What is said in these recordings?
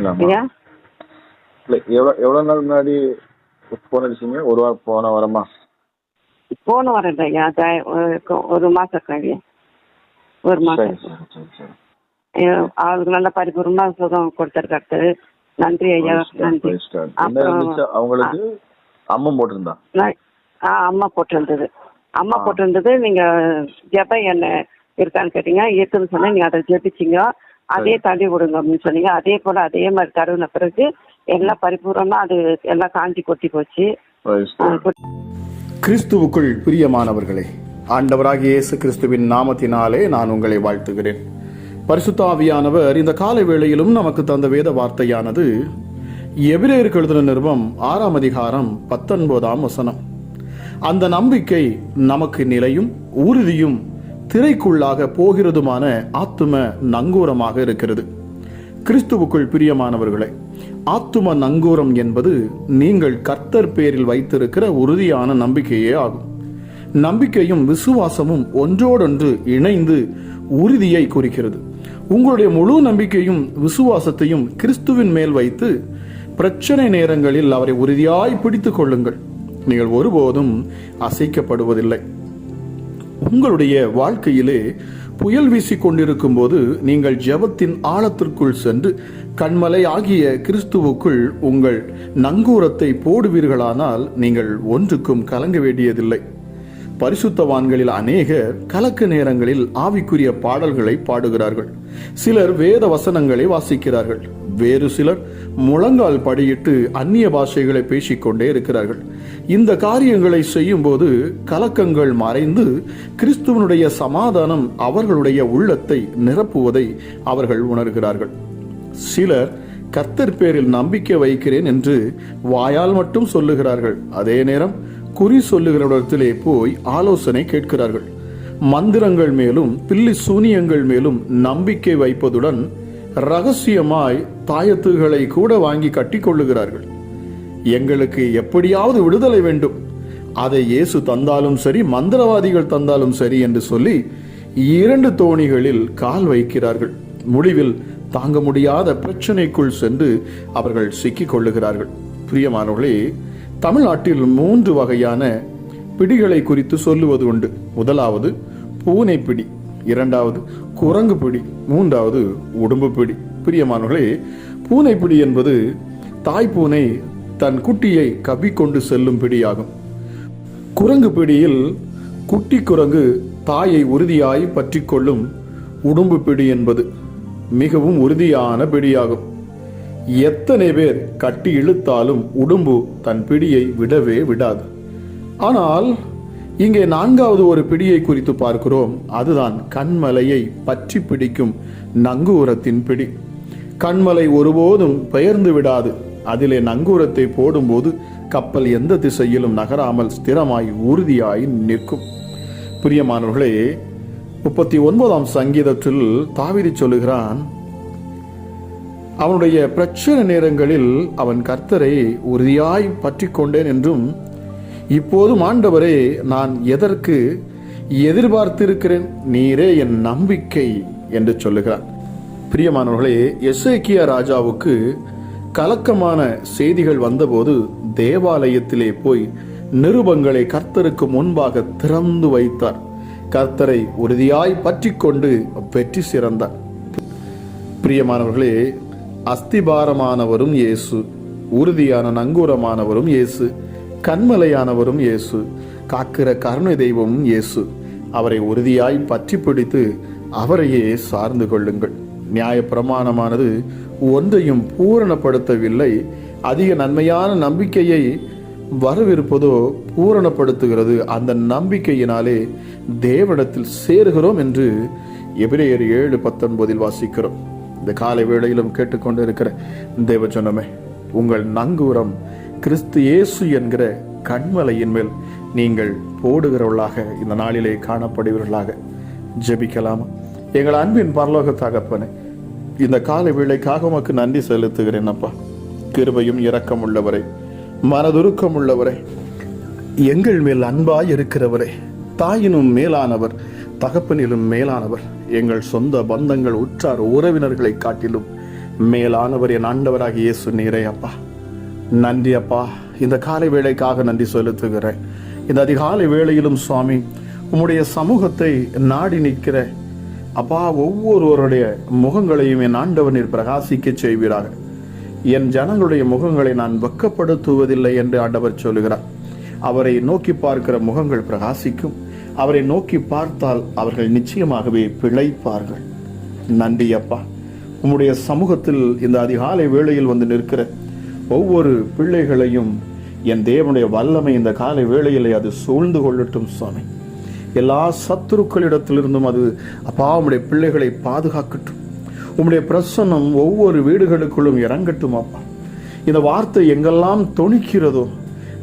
அப்படிங்களாம்மா ஐயா இல்லை எவ்வளோ எவ்வளோ நாள் முன்னாடி அடிச்சீங்க? ஒரு வாரம் போன வாரமா? போன ஐயா த- ஒரு- மாசம் கழிய. ஒரு மாசம். அவருக்கு நல்ல பரிபூர்ணமா சுகம் கொடுத்துருக்காரு. நன்றி ஐயா நன்றி. அவங்களுக்கு அம்மம் போட்டிருந்தா? ஆ அம்மா போட்டிருந்தது. அம்மா. போட்டிருந்தது நீங்க ஜெப என்ன இருக்கான்னு கேட்டீங்க இருக்குன்னு சொன்னா நீங்க அதை ஜெபிச்சீங்க. அதே தள்ளி விடுங்க அப்படின்னு சொன்னீங்க. அதே போல அதே மாதிரி தடவின பிறகு எல்லாம் பரிபூர்ணமா அது எல்லாம் காஞ்சி கொட்டி போச்சு. கிறிஸ்துவுக்குள் பிரியமானவர்களே ஆண்டவராகிய இயேசு கிறிஸ்துவின் நாமத்தினாலே நான் உங்களை வாழ்த்துகிறேன். பரிசுத்த ஆவியானவர் இந்த கால வேளையிலும் நமக்கு தந்த வேத வார்த்தையானது எபிரேயருக்கு எழுதின நிருபம் ஆறாம் அதிகாரம் பத்தொன்பதாம் வசனம். அந்த நம்பிக்கை நமக்கு நிலையும் உறுதியும் திரைக்குள்ளாக போகிறதுமான ஆத்தும நங்கூரமாக இருக்கிறது. கிறிஸ்துவுக்குள் பிரியமானவர்களே ஆத்தும நங்கூரம் என்பது நீங்கள் கர்த்தர் பேரில் வைத்திருக்கிற உறுதியான நம்பிக்கையே ஆகும். நம்பிக்கையும் விசுவாசமும் ஒன்றோடொன்று இணைந்து உறுதியை குறிக்கிறது. உங்களுடைய முழு நம்பிக்கையும் விசுவாசத்தையும் கிறிஸ்துவின் மேல் வைத்து பிரச்சனை நேரங்களில் அவரை உறுதியாய் பிடித்துக் கொள்ளுங்கள். நீங்கள் ஒருபோதும் அசைக்கப்படுவதில்லை. உங்களுடைய வாழ்க்கையிலே புயல் வீசி கொண்டிருக்கும் போது நீங்கள் ஜெபத்தின் ஆழத்திற்குள் சென்று கண்மலை ஆகிய கிறிஸ்துவுக்குள் உங்கள் நங்கூரத்தை போடுவீர்களானால் நீங்கள் ஒன்றுக்கும் கலங்க வேண்டியதில்லை. பரிசுத்தவான்களில் அநேகர் கலக்க நேரங்களில் ஆவிக்குரிய பாடல்களை பாடுகிறார்கள். சிலர் வேத வசனங்களை வாசிக்கிறார்கள். வேறு சிலர் முழங்கால் படியிட்டு அந்நிய பாஷைகளை பேசிக்கொண்டே இருக்கிறார்கள். இந்த காரியங்களை செய்யும்போது கலக்கங்கள் மறைந்து கிறிஸ்துவனுடைய சமாதானம் அவர்களுடைய உள்ளத்தை நிரப்புவதை அவர்கள் உணர்கிறார்கள். சிலர் கர்த்தர் பேரில் நம்பிக்கை வைக்கிறேன் என்று வாயால் மட்டும் சொல்லுகிறார்கள். அதே நேரம் குறி சொல்லுகிறவரிடத்திலே போய் ஆலோசனை கேட்கிறார்கள். மந்திரங்கள் மேலும் பில்லி சூனியங்கள் மேலும் நம்பிக்கை வைப்பதுடன் ரகசியமாய் தாயத்துகளை கூட வாங்கி கட்டிக்கொள்ளுகிறார்கள். எங்களுக்கு எப்படியாவது விடுதலை வேண்டும். அதை இயேசு தந்தாலும் சரி மந்திரவாதிகள் தந்தாலும் சரி என்று சொல்லி இரண்டு தோணிகளில் கால் வைக்கிறார்கள். முடிவில் தாங்க முடியாத பிரச்சனைக்குள் சென்று அவர்கள் சிக்கிக் கொள்ளுகிறார்கள். பிரியமானவர்களே தமிழ்நாட்டில் மூன்று வகையான பிடிகளை குறித்து சொல்லுவது உண்டு. முதலாவது பூனை பிடி இரண்டாவது குரங்கு பிடி மூன்றாவது உடம்பு பிடி. பிரியமானவர்களே பூனை பிடி என்பது தாய் பூனை தன் குட்டியை கவ்விக்கொண்டு செல்லும் பிடியாகும். குரங்கு பிடியில் குட்டி குரங்கு தாயை உறுதியாய் பற்றி கொள்ளும் உடும்பு பிடி என்பது மிகவும் உறுதியான பிடியாகும். எத்தனை பேர் கட்டி இழுத்தாலும் உடும்பு தன் பிடியை விடவே விடாது. ஆனால் இங்கே நான்காவது ஒரு பிடியை குறித்து பார்க்கிறோம். அதுதான் கண்மலையை பற்றி பிடிக்கும் நங்கூரத்தின் பிடி. கண்மலை ஒருபோதும் பெயர்ந்து விடாது. அதிலே நங்கூரத்தை போடும்போது கப்பல் எந்த திசையிலும் நகராமல் ஸ்திரமாய் உறுதியாய் நிற்கும். பிரியமானவர்களே முப்பத்தி ஒன்பதாம் சங்கீதத்தில் தாவிரி சொல்லுகிறான் அவனுடைய பிரச்சனை நேரங்களில் அவன் கர்த்தரை உறுதியாய் பற்றி கொண்டேன் என்றும் இப்போதும் ஆண்டவரே நான் எதற்கு எதிர்பார்த்திருக்கிறேன்? நீரே என் நம்பிக்கை என்று சொல்லுகிறார். பிரியமானவர்களே எசேக்கியா ராஜாவுக்கு கலக்கமான செய்திகள் வந்தபோது தேவாலயத்திலே போய் நிருபங்களை கர்த்தருக்கு முன்பாக திறந்து வைத்தார். கர்த்தரை உறுதியாய் பற்றி கொண்டு வெற்றி சிறந்தார். பிரியமானவர்களே அஸ்திபாரமானவரும் இயேசு உறுதியான நங்கூரமானவரும் இயேசு கண்மலையானவரும் இயேசு காக்கிற கருணை தெய்வமும் இயேசு. அவரை உறுதியாய் பற்றி பிடித்து அவரையே சார்ந்து கொள்ளுங்கள். நியாய பிரமாணமானது ஒன்றையும் பூரணப்படுத்தவில்லை. அதிக நன்மையான நம்பிக்கையை வரவிருப்பதோ பூரணப்படுத்துகிறது. அந்த நம்பிக்கையினாலே தேவனத்தில் சேருகிறோம் என்று எபிரேயர் ஏழு பத்தொன்பதில் வாசிக்கிறோம். இந்த காலை வேளையிலும் கேட்டுக்கொண்டு இருக்கிற தேவ சொன்னமே உங்கள் நங்கூரம் கிறிஸ்து இயேசு என்கிற கண்மலையின் மேல் நீங்கள் போடுகிறவர்களாக இந்த நாளிலே காணப்படுவீர்களாக. ஜெபிக்கலாமா? எங்கள் அன்பின் பரலோக தகப்பனே இந்த கால வேளைக்காக உமக்கு நன்றி செலுத்துகிறேன் அப்பா. கிருபையும் இரக்கம் உள்ளவரை மனதுருக்கம் உள்ளவரை எங்கள் மேல் அன்பாய் இருக்கிறவரே தாயினும் மேலானவர் தகப்பனிலும் மேலானவர் எங்கள் சொந்த பந்தங்கள் உற்றார் உறவினர்களை காட்டிலும் மேலானவர் என் ஆண்டவராக இயேசு நீரே அப்பா. நன்றி அப்பா. இந்த காலை வேளைக்காக நன்றி செலுத்துகிறேன். இந்த அதிகாலை வேளையிலும் சுவாமி உம்முடைய சமூகத்தை நாடி நிற்கிற அப்பா ஒவ்வொருவருடைய முகங்களையும் என் ஆண்டவனில் பிரகாசிக்க செய்வீராக. என் ஜனங்களுடைய முகங்களை நான் வெக்கப்படுத்துவதில்லை என்று ஆண்டவர் சொல்லுகிறார். அவரை நோக்கி பார்க்கிற முகங்கள் பிரகாசிக்கும். அவரை நோக்கி பார்த்தால் அவர்கள் நிச்சயமாகவே பிழைப்பார்கள். நன்றி அப்பா. உம்முடைய சமூகத்தில் இந்த அதிகாலை வேளையில் வந்து நிற்கிற ஒவ்வொரு பிள்ளைகளையும் என் தேவனுடைய வல்லமை இந்த காலை வேளையிலே அது சூழ்ந்து கொள்ளட்டும் சுவாமி. எல்லா சத்துருக்களிடத்திலிருந்தும் அது அப்பா உம்முடைய பிள்ளைகளை பாதுகாக்கட்டும். உம்முடைய பிரசன்னம் ஒவ்வொரு வீடுகளுக்குள்ளும் இறங்கட்டும் அப்பா. இந்த வார்த்தை எங்கெல்லாம் தொனிக்கிறதோ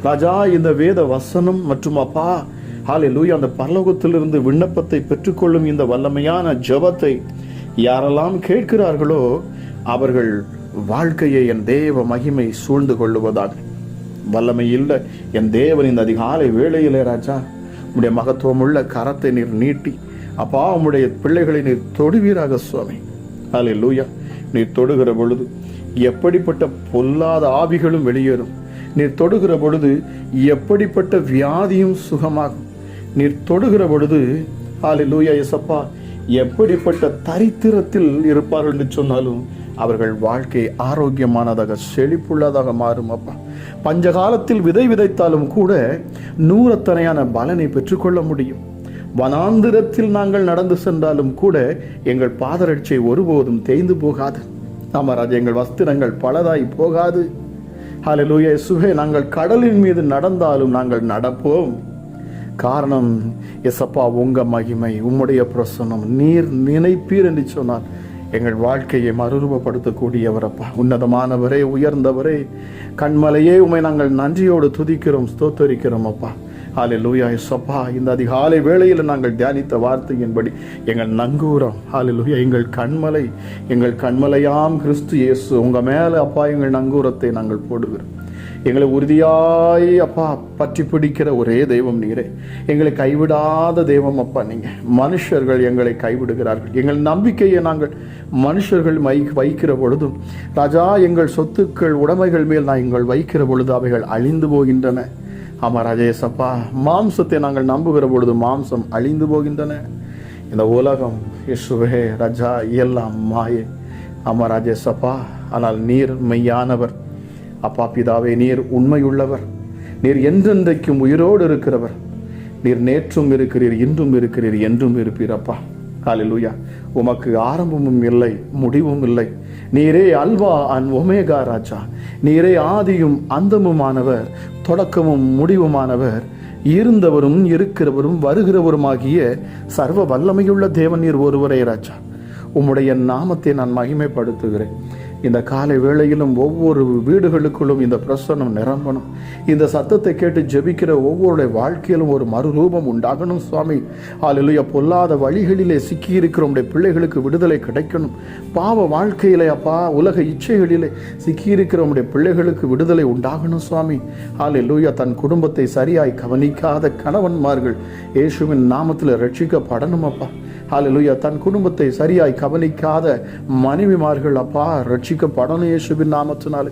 ராஜா இந்த வேத வசனம் மற்றும் அப்பா ஹாலே லூயா அந்த பரலோகத்திலிருந்து விண்ணப்பத்தை பெற்றுக்கொள்ளும் இந்த வல்லமையான ஜபத்தை யாரெல்லாம் கேட்கிறார்களோ அவர்கள் வாழ்க்கையை என் தேவ மகிமை சூழ்ந்து கொள்ளுவதாக வல்லமை இல்லை என் தேவன் இந்த அதிகாலை வேளையிலே ராஜா உம்முடைய மகத்துவமுள்ள கரத்தை நீர் நீட்டி அப்பா உம்முடைய பிள்ளைகளை நீர் தொடுவீராக சுவாமி. அலே லூயா நீர் தொடுகிற பொழுது எப்படிப்பட்ட பொல்லாத ஆவிகளும் வெளியேறும். நீர் தொடுகிற பொழுது எப்படிப்பட்ட வியாதியும் சுகமாகும். நீர் தொடுகிற பொழுது ஆலை லூயா எசப்பா எப்படிப்பட்ட தரித்திரத்தில் இருப்பார்கள் என்று சொன்னாலும் அவர்கள் வாழ்க்கை ஆரோக்கியமானதாக செழிப்புள்ளதாக மாறும் அப்பா. பஞ்சகாலத்தில் விதை விதைத்தாலும் கூட நூறத்தனையான பலனை பெற்றுக்கொள்ள முடியும். வனாந்திரத்தில் நாங்கள் நடந்து சென்றாலும் கூட எங்கள் பாதரட்சை ஒருபோதும் தேய்ந்து போகாது. ஆமாராஜ் எங்கள் வஸ்திரங்கள் பலதாய் போகாது. ஹalleluya சுகே நாங்கள் கடலின் மீது நடந்தாலும் நாங்கள் நடப்போம். காரணம் எசப்பா உங்க மகிமை உம்முடைய பிரசன்னம் நீர் நினைப்பீர் என்று சொன்னார். எங்கள் வாழ்க்கையை மறுரூபப்படுத்தக்கூடியவரப்பா. உன்னதமானவரே உயர்ந்தவரே கண்மலையே உமை நாங்கள் நன்றியோடு துதிக்கிறோம் ஸ்தோத்தரிக்கிறோம் அப்பா ஹாலே லூயா எஸ்ஸப்பா இந்த அதிகாலை வேளையில் நாங்கள் தியானித்த வார்த்தையின்படி எங்கள் நங்கூரம் ஹாலே லூயா எங்கள் கண்மலை எங்கள் கண்மலையாம் கிறிஸ்து இயேசு. உங்கள் மேலே அப்பா எங்கள் நங்கூரத்தை நாங்கள் போடுகிறோம். எங்களை உறுதியாய் அப்பா பற்றி பிடிக்கிற ஒரே தெய்வம் நீரே. எங்களை கைவிடாத தெய்வம் அப்பா நீங்கள் மனுஷர்கள் எங்களை கைவிடுகிறார்கள். எங்கள் நம்பிக்கையை நாங்கள் மனுஷர்கள் மை வைக்கிற பொழுதும் ராஜா எங்கள் சொத்துக்கள் உடைமைகள் மேல் நான் எங்கள் வைக்கிற பொழுது அவைகள் அழிந்து போகின்றன. ஆமா ராஜேசப்பா மாம்சத்தை நாங்கள் நம்புகிற பொழுது மாம்சம் அழிந்து போகின்றன. இந்த உலகம் இசுவே ரஜா எல்லாம் மாயே. ஆமா ராஜேசப்பா ஆனால் நீர் மெய்யானவர். அப்பா பிதாவே நீர் உண்மையுள்ளவர். நீர் என்றென்றைக்கும் உயிரோடு இருக்கிறவர். நீர் நேற்றும் இருக்கிறீர் இன்றும் இருக்கிறீர் என்றும் இருப்பீர் அப்பா. காலிலூயா உமக்கு ஆரம்பமும் இல்லை முடிவும் இல்லை. நீரே அல்வா அன் ஒமேகா ராஜா. நீரே ஆதியும் அந்தமுமானவர் தொடக்கமும் முடிவுமானவர். இருந்தவரும் இருக்கிறவரும் வருகிறவருமாகிய சர்வ வல்லமையுள்ள தேவன் நீர் ஒருவரே ராஜா. உம்முடைய நாமத்தை நான் மகிமைப்படுத்துகிறேன். இந்த காலை வேளையிலும் ஒவ்வொரு வீடுகளுக்குள்ளும் இந்த பிரசனம் நிரம்பணும். இந்த சத்தத்தை கேட்டு ஜெபிக்கிற ஒவ்வொருடைய வாழ்க்கையிலும் ஒரு மறுரூபம் உண்டாகணும் சுவாமி. ஆளிலுய பொல்லாத வழிகளிலே சிக்கி உடைய பிள்ளைகளுக்கு விடுதலை கிடைக்கணும். பாவ வாழ்க்கையிலே அப்பா உலக இச்சைகளிலே சிக்கி உடைய பிள்ளைகளுக்கு விடுதலை உண்டாகணும் சுவாமி. ஆளிலுயா தன் குடும்பத்தை சரியாய் கவனிக்காத கணவன்மார்கள் இயேசுவின் நாமத்தில் ரட்சிக்கப்படணும் அப்பா. ஹாலலுயா தன் குடும்பத்தை சரியாய் கவனிக்காத மனைவிமார்கள் அப்பா ரட்சிக்கப்படணும் இயேசுவின் நாமத்தினாலே.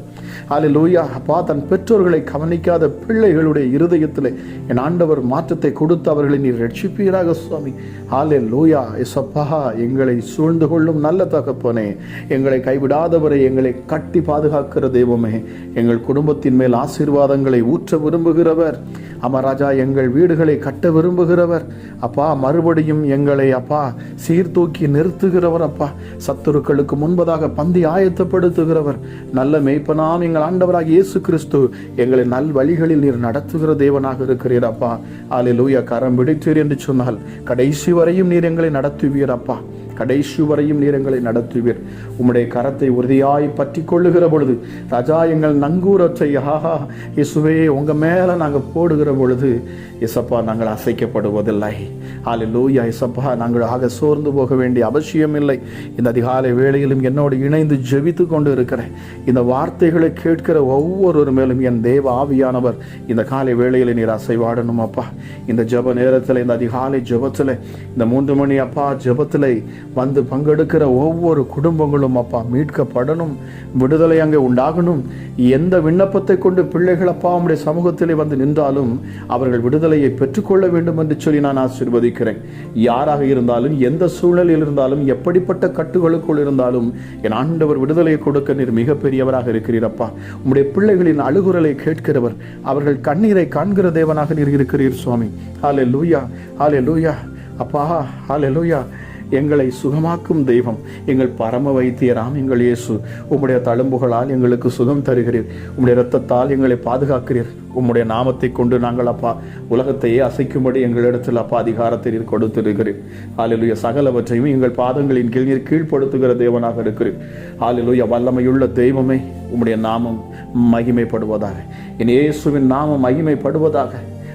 ஹாலலுயா அப்பா தன் பெற்றோர்களை கவனிக்காத பிள்ளைகளுடைய இருதயத்திலே என் ஆண்டவர் மாற்றத்தை கொடுத்து அவர்களை நீர் ரட்சிப்பீராக சுவாமி. ஹாலே லூயா எசப்பா எங்களை சூழ்ந்து கொள்ளும் நல்ல தகப்பனே எங்களை கைவிடாதவரை எங்களை கட்டி பாதுகாக்கிற தெய்வமே எங்கள் குடும்பத்தின் மேல் ஆசீர்வாதங்களை ஊற்ற விரும்புகிறவர். அமராஜா எங்கள் வீடுகளை கட்ட விரும்புகிறவர். அப்பா மறுபடியும் எங்களை அப்பா சீர்தூக்கி நிறுத்துகிறவர் அப்பா. சத்துருக்களுக்கு முன்பதாக பந்தி ஆயத்தப்படுத்துகிறவர். நல்ல மேய்ப்பனாம் எங்கள் ஆண்டவராக இயேசு கிறிஸ்து எங்களை நல் வழிகளில் நீர் நடத்துகிற தேவனாக இருக்கிறீர் அப்பா. ஆலிலூயா கரம் பிடித்தீர் என்று சொன்னால் கடைசி வரையும் நீர் எங்களை நடத்துவீர் அப்பா. கடைசி வரையும் நேரங்களை நடத்துவீர். உம்முடைய கரத்தை உறுதியாய் பற்றி கொள்ளுகிற பொழுது ராஜா எங்கள் நங்கூரத்தை ஆஹா இசுவே உங்க மேல நாங்கள் போடுகிற பொழுது இசப்பா நாங்கள் அசைக்கப்படுவதில்லை. ஆலி லூயா இசப்பா நாங்கள் ஆக சோர்ந்து போக வேண்டிய அவசியம் இல்லை இந்த அதிகாலை வேளையிலும் என்னோடு இணைந்து ஜெபித்து கொண்டு இருக்கிறேன் இந்த வார்த்தைகளை கேட்கிற ஒவ்வொருவர் மேலும் என் தேவ ஆவியானவர் இந்த காலை வேளையில் நீர் அசைவாடணும் அப்பா. இந்த ஜெப நேரத்தில் இந்த அதிகாலை ஜெபத்தில் இந்த மூன்று மணி அப்பா ஜெபத்தில் வந்து பங்கெடுக்கிற ஒவ்வொரு குடும்பங்களும் அப்பா மீட்கப்படணும் விடுதலை அங்கே உண்டாகணும். எந்த விண்ணப்பத்தை கொண்டு பிள்ளைகள் அப்பா உம்முடைய சமூகத்திலே வந்து நின்றாலும் அவர்கள் விடுதலையை பெற்றுக்கொள்ள வேண்டும் என்று சொல்லி நான் ஆசீர்வதிக்கிறேன். யாராக இருந்தாலும் எந்த சூழ்நிலையில் இருந்தாலும் எப்படிப்பட்ட கட்டுகளுக்குள் இருந்தாலும் என் ஆண்டவர் விடுதலையை கொடுக்க நீர் மிகப்பெரியவராக இருக்கிறீரப்பா உம்முடைய பிள்ளைகளின் அழுகுரலை கேட்கிறவர் அவர்கள் கண்ணீரை காண்கிற தேவனாக நீர் இருக்கிறீர் சுவாமி. ஹாலே லூயா ஹாலே லூயா அப்பா ஹாலே லூயா எங்களை சுகமாக்கும் தெய்வம். எங்கள் பரம வைத்தியராம் எங்கள் இயேசு. உம்முடைய தழும்புகளால் எங்களுக்கு சுகம் தருகிறீர். உம்முடைய இரத்தத்தால் எங்களை பாதுகாக்கிறீர். உம்முடைய நாமத்தை கொண்டு நாங்கள் அப்பா உலகத்தையே அசைக்கும்படி எங்களிடத்தில் அப்பா அதிகாரத்தை நீர் கொடுத்திருக்கிறீர். ஆலிலுய சகலவற்றையும் எங்கள் பாதங்களின் கீழ் நீர் கீழ்ப்படுத்துகிற தேவனாக இருக்கிறீர். ஆலிலுய வல்லமையுள்ள தெய்வமே உம்முடைய நாமம் மகிமைப்படுவதாக. என் இயேசுவின் நாமம் மகிமைப்படுவதாக.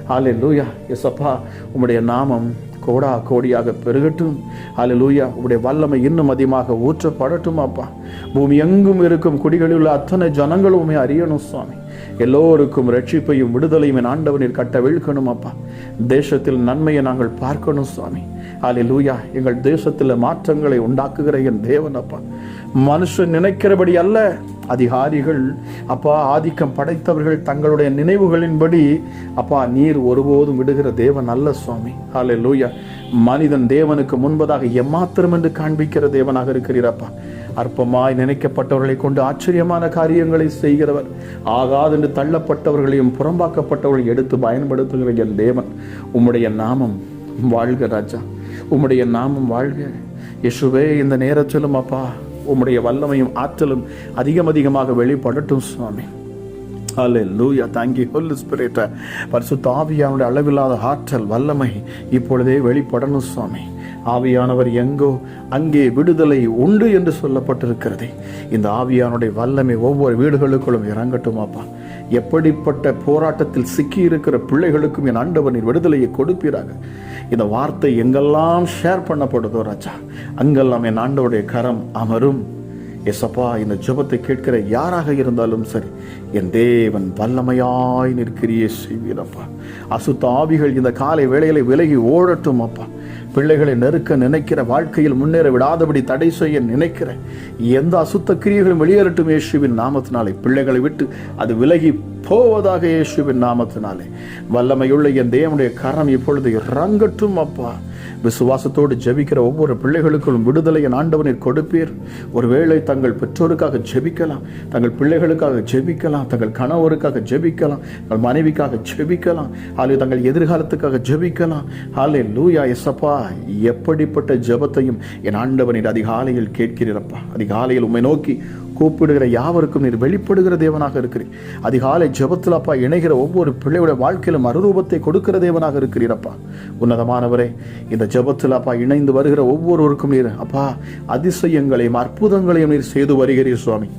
ஆலே லூயா எசப்பா உம்முடைய நாமம் கோடா கோடியாக பெருகட்டும். ஆலே லூயா உடைய வல்லமை இன்னும் அதிகமாக ஊற்றப்படட்டும் அப்பா. பூமி எங்கும் இருக்கும் குடிகளில் உள்ள அத்தனை ஜனங்களுமே அறியணும் சுவாமி. எல்லோருக்கும் ரட்சிப்பையும் விடுதலையும் ஆண்டவனில் கட்ட விழுக்கணும் அப்பா. தேசத்தில் நன்மையை நாங்கள் பார்க்கணும் சுவாமி. அலி லூயா எங்கள் தேசத்தில் மாற்றங்களை உண்டாக்குகிற என் தேவன் அப்பா. மனுஷன் நினைக்கிறபடி அல்ல. அதிகாரிகள் அப்பா ஆதிக்கம் படைத்தவர்கள் தங்களுடைய நினைவுகளின்படி அப்பா நீர் ஒருபோதும் விடுகிற தேவன் அல்ல சுவாமி. ஹாலே லூயா மனிதன் தேவனுக்கு முன்பதாக எம்மாத்திரம் என்று காண்பிக்கிற தேவனாக இருக்கிறீரப்பா அற்பமாய் நினைக்கப்பட்டவர்களை கொண்டு ஆச்சரியமான காரியங்களை செய்கிறவர். ஆகாதென்று தள்ளப்பட்டவர்களையும் புறம்பாக்கப்பட்டவர்களையும் எடுத்து பயன்படுத்துகிற என் தேவன். உம்முடைய நாமம் வாழ்க ராஜா. உம்முடைய நாமம் வாழ்க. யசுவே இந்த நேரத்திலும் அப்பா உம்முடைய வல்லமையும் ஆற்றலும் அதிகம் அதிகமாக வெளிப்படட்டும் சுவாமி. அல்லேலூயா தேங்க்யூ ஹோலி ஸ்பிரிட்ட பரிசுத்த ஆவியானுடைய அளவில்லாத ஆற்றல் வல்லமை இப்பொழுதே வெளிப்படணும் சுவாமி. ஆவியானவர் எங்கோ அங்கே விடுதலை உண்டு என்று சொல்லப்பட்டிருக்கிறது. இந்த ஆவியானுடைய வல்லமை ஒவ்வொரு வீடுகளுக்குள்ளும் இறங்கட்டும் அப்பா எப்படிப்பட்ட போராட்டத்தில் சிக்கி இருக்கிற பிள்ளைகளுக்கும் என் ஆண்டவனின் விடுதலையை கொடுப்பீராக. இந்த வார்த்தை எங்கெல்லாம் ஷேர் பண்ணப்படுதோ ராஜா அங்கெல்லாம் என் ஆண்டவருடைய கரம் அமரும். எசப்பா இந்த ஜபத்தை கேட்கிற யாராக இருந்தாலும் சரி என் தேவன் வல்லமையாய் நிற்கிறியே செய்வீரப்பா அசுத்த ஆவிகள் இந்த காலை வேளையில விலகி ஓடட்டும் அப்பா. பிள்ளைகளை நெருக்க நினைக்கிற வாழ்க்கையில் முன்னேற விடாதபடி தடை செய்ய நினைக்கிற எந்த அசுத்த கிரியைகளும் வெளியேறட்டும் இயேசுவின் நாமத்தினாலே. பிள்ளைகளை விட்டு அது விலகி போவதாக இயேசுவின் நாமத்தினாலே. வல்லமையுள்ள என் தேவனுடைய கரம் இப்பொழுது இறங்கட்டும் அப்பா. விசுவாசத்தோடு ஜெபிக்கிற ஒவ்வொரு பிள்ளைகளுக்கும் விடுதலையை ஆண்டவனில் கொடுப்பீர். ஒருவேளை தங்கள் பெற்றோருக்காக ஜெபிக்கலாம் தங்கள் பிள்ளைகளுக்காக ஜெபிக்கலாம் தங்கள் கணவருக்காக ஜெபிக்கலாம் தங்கள் மனைவிக்காக ஜெபிக்கலாம் அல்லது தங்கள் எதிர்காலத்துக்காக ஜெபிக்கலாம். ஹாலே லூயா எஸ்அப்பா எப்படிப்பட்ட ஜெபத்தையும் என் ஆண்டவனின் அதிகாலையில் கேட்கிறீரப்பா அதிகாலையில் உம்மை நோக்கி கூப்பிடுகிற யாவருக்கும் நீர் வெளிப்படுகிற தேவனாக இருக்கிறீர். அதிகாலை ஜபத்தில் அப்பா இணைகிற ஒவ்வொரு பிள்ளையுடைய வாழ்க்கையிலும் மறுரூபத்தை கொடுக்கிற தேவனாக இருக்கிறீர் அப்பா உன்னதமானவரே இந்த ஜபத்தில் அப்பா இணைந்து வருகிற ஒவ்வொருவருக்கும் நீர் அப்பா அதிசயங்களையும் அற்புதங்களையும் நீர் செய்து வருகிறீர் சுவாமி.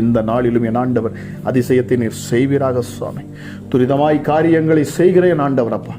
இந்த நாளிலும் என் ஆண்டவர் அதிசயத்தை நீர் செய்வீராக சுவாமி. துரிதமாய் காரியங்களை செய்கிற என் ஆண்டவர் அப்பா.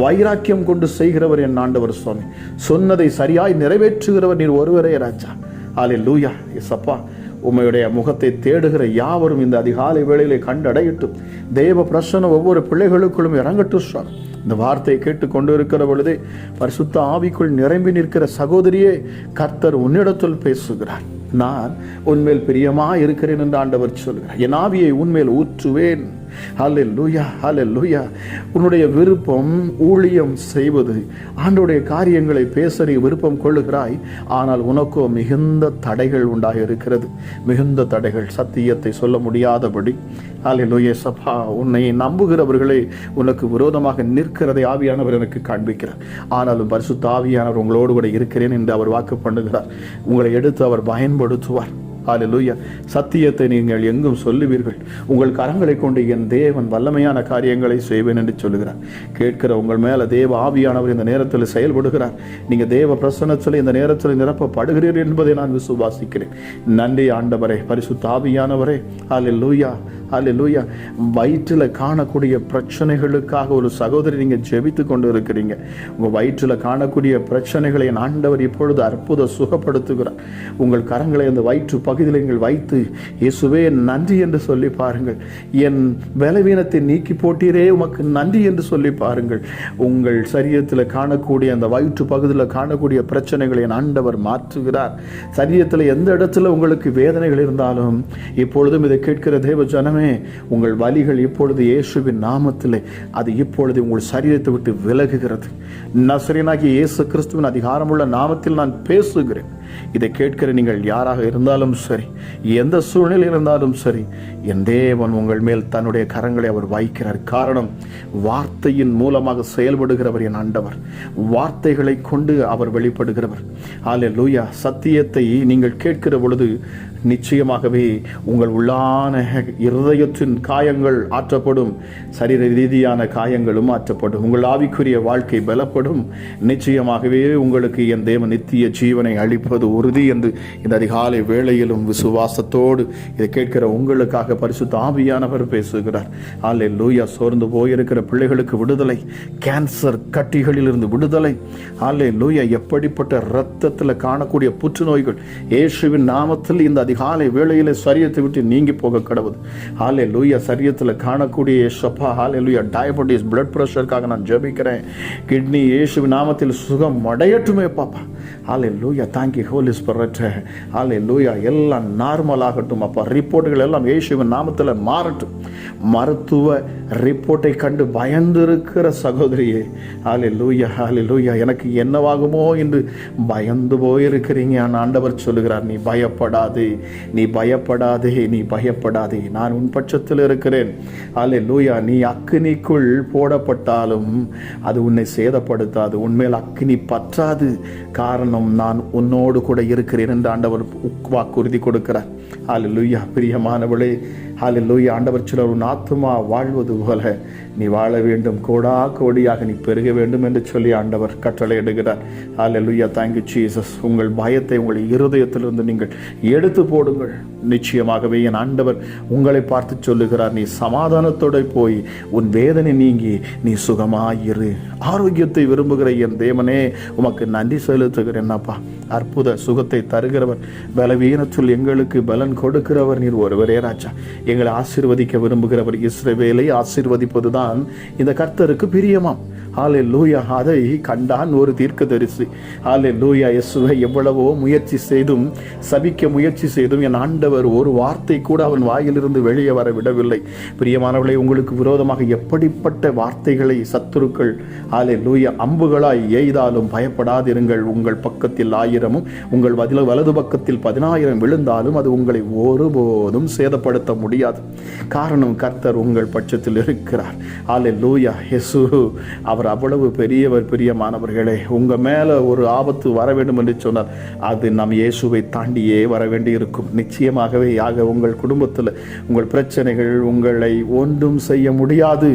வைராக்கியம் கொண்டு செய்கிறவர் என் ஆண்டவர் சுவாமி. சொன்னதை சரியாய் நிறைவேற்றுகிறவர் நீர் ஒருவரே ராஜா. ஆலே லூயா எஸ் அப்பா. உம்மையுடைய முகத்தை தேடுகிற யாவரும் இந்த அதிகாலை வேளையிலே கண்டடையட்டும். தேவ பிரசன்னம் ஒவ்வொரு பிள்ளைகளுக்குள்ளும் இறங்கட்டும் சார் இந்த வார்த்தையை கேட்டு கொண்டு இருக்கிற பொழுதே பரிசுத்த ஆவிக்குள் நிரம்பி நிற்கிற சகோதரியே கர்த்தர் உன்னிடத்தில் பேசுகிறார். நான் உன்மேல் பிரியமா இருக்கிறேன் என்று ஆண்டவர் சொல்கிறார். என் ஆவியை உன்மேல் ஊற்றுவேன். ஹalleluya ஹalleluya உன்னுடைய விருப்பம் ஊழியம் செய்வது. ஆண்டோடைய காரியங்களை பேச நீ விருப்பம் கொள்ளுகிறாய். ஆனால் உனக்கோ மிகுந்த தடைகள் உண்டாக இருக்கிறது மிகுந்த தடைகள். சத்தியத்தை சொல்ல முடியாதபடி. ஹalleluya சபா உன்னை நம்புகிறவர்களே உனக்கு விரோதமாக நிற்கிறதை ஆவியானவர் எனக்கு காண்பிக்கிறார். ஆனாலும் பரிசுத்த ஆவியானவர் உங்களோடு கூட இருக்கிறேன் என்று அவர் வாக்கு பண்ணுகிறார். உங்களை எடுத்து அவர் பயன்படுத்துவார். ஹalleluya சத்தியத்தை நீங்கள் எங்கும் சொல்லுவீர்கள். உங்கள் கரங்களை கொண்டு என் தேவன் வல்லமையான காரியங்களை செய்வேன் என்று சொல்லுகிறார். கேட்கிற உங்கள் மேலே தேவ ஆவியானவர் இந்த நேரத்தில் செயல்படுகிறார். நீங்க தேவ பிரசன்னத்தில் இந்த நேரத்தில் நிரப்பப்படுகிறீர்கள் என்பதை நான் விசுவாசிக்கிறேன். நன்றி ஆண்டவரே பரிசுத்த ஆவியானவரே. ஹalleluya அல்லேலூயா வயிற்றில் காணக்கூடிய பிரச்சனைகளுக்காக ஒரு சகோதரி நீங்கள் ஜெபித்து கொண்டு இருக்கிறீங்க உங்கள் வயிற்றில் காணக்கூடிய பிரச்சனைகளை என் ஆண்டவர் இப்பொழுது அற்புத சுகப்படுத்துகிறார். உங்கள் கரங்களை அந்த வயிற்று பகுதியில் நீங்கள் வைத்து இயேசுவே நன்றி என்று சொல்லி பாருங்கள். என் பலவீனத்தை நீக்கி போட்டீரே உமக்கு நன்றி என்று சொல்லி பாருங்கள். உங்கள் சரீரத்தில் காணக்கூடிய அந்த வயிற்று பகுதியில் காணக்கூடிய பிரச்சனைகளை என் ஆண்டவர் மாற்றுகிறார். சரீரத்தில் எந்த இடத்துல உங்களுக்கு வேதனைகள் இருந்தாலும் இப்பொழுதும் இதை கேட்கிற தேவ ஜனமே உங்கள் வலிகள் இப்பொழுது இயேசுவின் நாமத்தில் அது இப்பொழுது உங்கள் சரீரத்தை விட்டு விலகுகிறது. நசரீனாகிய இயேசு கிறிஸ்துவின் அதிகாரமுள்ள நாமத்தில் நான் பேசுகிறேன். இதை கேட்கிற நீங்கள் யாராக இருந்தாலும் சரி எந்த சூழ்நிலையில் இருந்தாலும் சரி என் தேவன் உங்கள் மேல் தன்னுடைய கரங்களை அவர் வைக்கிறார். காரணம் வார்த்தையின் மூலமாக செயல்படுகிறவர் என் ஆண்டவர். வார்த்தைகளை கொண்டு அவர் வெளிப்படுகிறவர். ஆலே லூயா சத்தியத்தை நீங்கள் கேட்கிற பொழுது நிச்சயமாகவே உங்கள் உள்ளான இருதயத்தின் காயங்கள் ஆற்றப்படும் சரீர ரீதியான காயங்களும் ஆற்றப்படும் உங்கள் ஆவிக்குரிய வாழ்க்கை பலப்படும். நிச்சயமாகவே உங்களுக்கு என் தேவன் நித்திய ஜீவனை அளிப்பது உறுதி என்று இந்த அதிகாலை வேளையிலும் விசுவாசத்தோடு இதை கேட்கிற உங்களுக்காக பரிசுத்த ஆவியானவர் பேசுகிறார். ஆலே லூயா சோர்ந்து போயிருக்கிற பிள்ளைகளுக்கு விடுதலை கேன்சர் கட்டிகளிலிருந்து விடுதலை. ஆலே லூயா எப்படிப்பட்ட இரத்தத்தில் காணக்கூடிய புற்றுநோய்கள் இயேசுவின் நாமத்தில் இந்த அதிகாலை வேளையிலே சரியத்தை விட்டு நீங்கி போக கடவுது ஆலே லூயா சரியத்தில் காணக்கூடிய ஷப்பா ஆலே லூயா டயபெட்டிஸ் பிளட் ப்ரெஷருக்காக நான் ஜபிக்கிறேன். கிட்னி இயேசு நாமத்தில் சுகம் அடையட்டுமே பாப்பா. ஆலே லூயா தேங்க்யூ ஹோலி ஸ்பிரிட் ஆலே லூயா எல்லாம் நார்மல் ஆகட்டும் அப்பா. ரிப்போர்ட்டுகள் எல்லாம் இயேசுவின் நாமத்தில் மாறட்டும். மருத்துவ ரிப்போர்ட்டை கண்டு பயந்திருக்கிற சகோதரியே. ஆலே லூயா ஆலே லூயா எனக்கு என்னவாகுமோ என்று பயந்து போயிருக்கிறீங்க. ஆண்டவர் சொல்லுகிறார் நீ பயப்படாதே. நீ பயப்படாதே. நீ பயப்படாதே. நான் உன் பட்சத்தில் இருக்கிறேன். ஆலே லூயா நீ அக்கினிக்குள் போடப்பட்டாலும் அது உன்னை சேதப்படுத்தாது. உன்மேல் அக்கினி பற்றாது. காரணம் நான் உன்னோடு கூட இருக்கிறேன் என்று ஆண்டவர் வாக்குறுதி கொடுக்கிறார். ஹாலு லூயா பிரியமானவளே ஹாலு லூயா ஆண்டவர் சிலர் உன் ஆத்மா வாழ்வது போல. நீ வாழ வேண்டும் கோடா கோடியாக நீ பெருக வேண்டும் என்று சொல்லி ஆண்டவர் கட்டளையிடுகிறார் ஹாலு லூயா தேங்க்யூ ஜீசஸ் உங்கள் பயத்தை உங்கள் இருதயத்திலிருந்து நீங்கள் எடுத்து போடுங்கள். நிச்சயமாகவே என் ஆண்டவர் உங்களை பார்த்து சொல்லுகிறார் நீ சமாதானத்தோடு போய் உன் வேதனை நீங்கி நீ சுகமாயிரு. ஆரோக்கியத்தை விரும்புகிற என் தேவனே உமக்கு நன்றி செலுத்துகிறேன் அப்பா. அற்புத சுகத்தை தருகிறவர் பலவீனத்தில் எங்களுக்கு பலன் கொடுக்கிறவர் நீர் ஒருவரே ராஜா. எங்களை ஆசிர்வதிக்க விரும்புகிறவர் இஸ்ரவேலை ஆசிர்வதிப்பதுதான் இந்த கர்த்தருக்கு பிரியமாம். ஆலே லூயா அதை கண்டான் ஒரு தீர்க்கதரிசி. ஆலே லூயா இயேசுவை எவ்வளவோ முயற்சி செய்தும் சபிக்க முயற்சி செய்தும் என் ஆண்டவர் ஒரு வார்த்தை கூட அவன் வாயிலிருந்து வெளியே வர விடவில்லை. பிரியமானவர்களை உங்களுக்கு விரோதமாக எப்படிப்பட்ட வார்த்தைகளை சத்துருக்கள் ஆலே லூயா அம்புகளாய் எய்தாலும் பயப்படாதிருங்கள். உங்கள் பக்கத்தில் ஆயிரமும் உங்கள் வதில வலது பக்கத்தில் பதினாயிரம் விழுந்தாலும் அது உங்களை ஒருபோதும் சேதப்படுத்த முடியாது. காரணம் கர்த்தர் உங்கள் பட்சத்தில் இருக்கிறார். ஆலே லூயா இயேசு அவர் அவ்வளவு பெரியவர் பிரியமானவர்களே உங்கள் மேலே ஒரு ஆபத்து வர வேண்டும் என்று சொன்னார். அது நம் இயேசுவை தாண்டியே வர வேண்டி இருக்கும் நிச்சயமாகவே ஆக உங்கள் குடும்பத்தில் உங்கள் பிரச்சனைகள் உங்களை ஒன்றும் செய்ய முடியாது.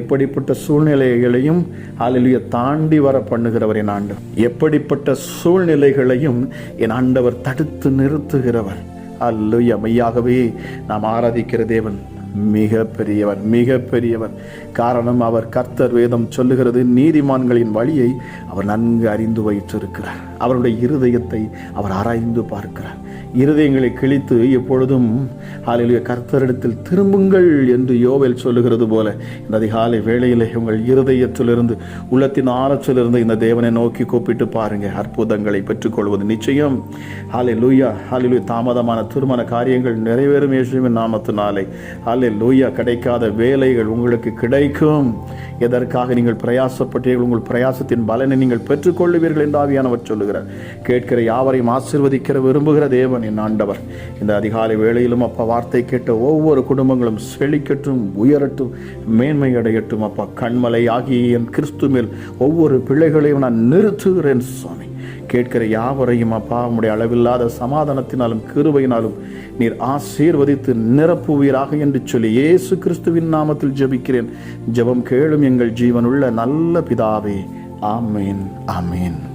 எப்படிப்பட்ட சூழ்நிலைகளையும் அலிலிய தாண்டி வர பண்ணுகிறவர் என் ஆண்டு எப்படிப்பட்ட சூழ்நிலைகளையும் என் ஆண்டவர் தடுத்து நிறுத்துகிறவர். அல்லுய மையாகவே நாம் ஆராதிக்கிற தேவன். மிக பெரியவர் மிக பெரியவர் காரணம் அவர் கர்த்தர் வேதம் சொல்லுகிறது நீதிமான்களின் வழியை அவர் நன்கு அறிந்து வைத்திருக்கிறார். அவருடைய இருதயத்தை அவர் ஆராய்ந்து பார்க்கிறார். இருதயங்களை கிழித்து எப்பொழுதும் ஆலையிலே கர்த்தரிடத்தில் திரும்புங்கள் என்று யோவேல் சொல்லுகிறது போல இந்த அதிகாலை வேளையிலே உங்கள் இருதயத்திலிருந்து உள்ளத்தின் ஆழத்திலிருந்து இந்த தேவனை நோக்கி கூப்பிட்டு பாருங்க அற்புதங்களை பெற்றுக்கொள்வது நிச்சயம். ஹாலே லூயா ஹாலே தாமதமான திருமண காரியங்கள் நிறைவேறும் இயேசுவின் நாமத்தினாலே. ஹாலே லூயா கிடைக்காத வேலைகள் உங்களுக்கு கிடைக்கும். எதற்காக நீங்கள் பிரயாசப்பட்டீர்கள்? உங்கள் பிரயாசத்தின் பலனை நீங்கள் பெற்றுக்கொள்ளுவீர்கள் என்று ஆவியானவர் சொல்லுகிறார். கேட்கிற யாவரையும் ஆசிர்வதிக்கிற விரும்புகிற தேவன் என் ஆண்டவர். இந்த அதிகாலை வேளையிலும் அப்பா வார்த்தை கேட்ட ஒவ்வொரு குடும்பங்களும் செழிக்கட்டும் உயரட்டும் மேன்மை அடையட்டும் அப்பா. கண்மலை ஆகிய என் கிறிஸ்து மேல் ஒவ்வொரு பிள்ளைகளையும் நான் நிறுத்துகிறேன் சுவாமி. கேட்கிற யாவரையும் அப்பா உம்முடைய அளவில்லாத சமாதானத்தினாலும் கிருபையினாலும் நீர் ஆசீர்வதித்து நிரப்புவீராக என்று சொல்லி இயேசு கிறிஸ்துவின் நாமத்தில் ஜெபிக்கிறேன். ஜெபம் கேளும் எங்கள் ஜீவனுள்ள நல்ல பிதாவே. ஆமேன் ஆமேன்.